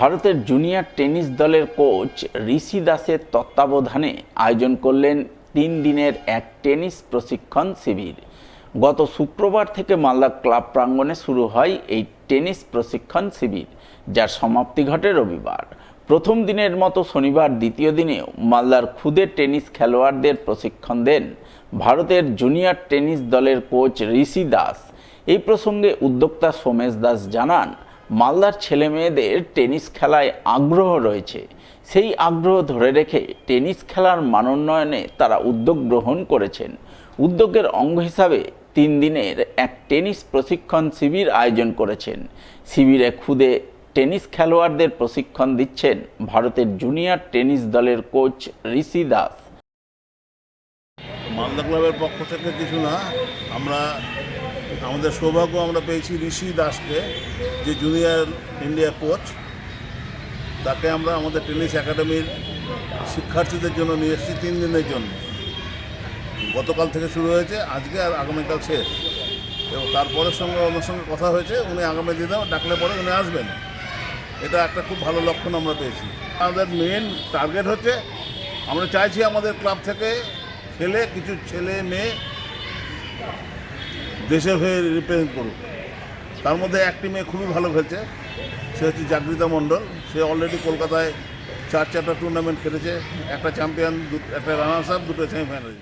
ভারতের junior tennis দলের coach Rishi দাসের তত্ত্বাবধানে আয়োজন করলেন তিন দিনের এক টেনিস প্রশিক্ষণ শিবির। গত শুক্রবার থেকে মালদা ক্লাব প্রাঙ্গণে শুরু হয় এই টেনিস প্রশিক্ষণ শিবির, যার সমাপ্তি ঘটে রবিবার। প্রথম দিনের মতো শনিবার দ্বিতীয় দিনেও মালদার খুদে টেনিস খেলোয়াড়দের প্রশিক্ষণ দেন ভারতের জুনিয়র টেনিস দলের কোচ ঋষি দাস। এই প্রসঙ্গে উদ্যোক্তা সোমেশ দাস জানান মালদার ছেলে মেয়েদের টেনিস খেলায় আগ্রহ রয়েছে। সেই আগ্রহ ধরে রেখে টেনিস খেলার মানোন্নয়নে তারা উদ্যোগ গ্রহণ করেছেন। উদ্যোগের অঙ্গ হিসাবে তিন দিনের এক টেনিস প্রশিক্ষণ শিবির আয়োজন করেছেন। শিবিরে খুদে টেনিস খেলোয়াড়দের প্রশিক্ষণ দিচ্ছেন ভারতের জুনিয়র টেনিস দলের কোচ ঋষি দাস। মালদা ক্লাবের পক্ষ থেকে কিছু না, আমরা আমাদের সৌভাগ্য আমরা পেয়েছি ঋষি দাসকে, যে জুনিয়র ইন্ডিয়া কোচ তাকে আমরা আমাদের টেনিস একাডেমির শিক্ষার্থীদের জন্য নিয়ে এসেছি তিন দিনের জন্য। গতকাল থেকে শুরু হয়েছে, আজকে আর আগামীকাল শেষ। এবং তারপরের সঙ্গে ওনার সঙ্গে কথা হয়েছে, উনি আগামী দিনেও ডাকলে পরে উনি আসবেন। এটা একটা খুব ভালো লক্ষণ আমরা পেয়েছি। আমাদের মেন টার্গেট হচ্ছে, আমরা চাইছি আমাদের ক্লাব থেকে ছেলে, কিছু ছেলে, মেয়ে দেশের হয়ে রিপ্রেজেন্ট করুক। তার মধ্যে একটি মেয়ে খুবই ভালো খেলছে। সে হচ্ছে জাগৃতা মণ্ডল। সে অলরেডি কলকাতায় চার চারটা টুর্নামেন্ট খেলেছে। একটা চ্যাম্পিয়ন একটা রানার্স আপ দুটো সেমিফাইনাল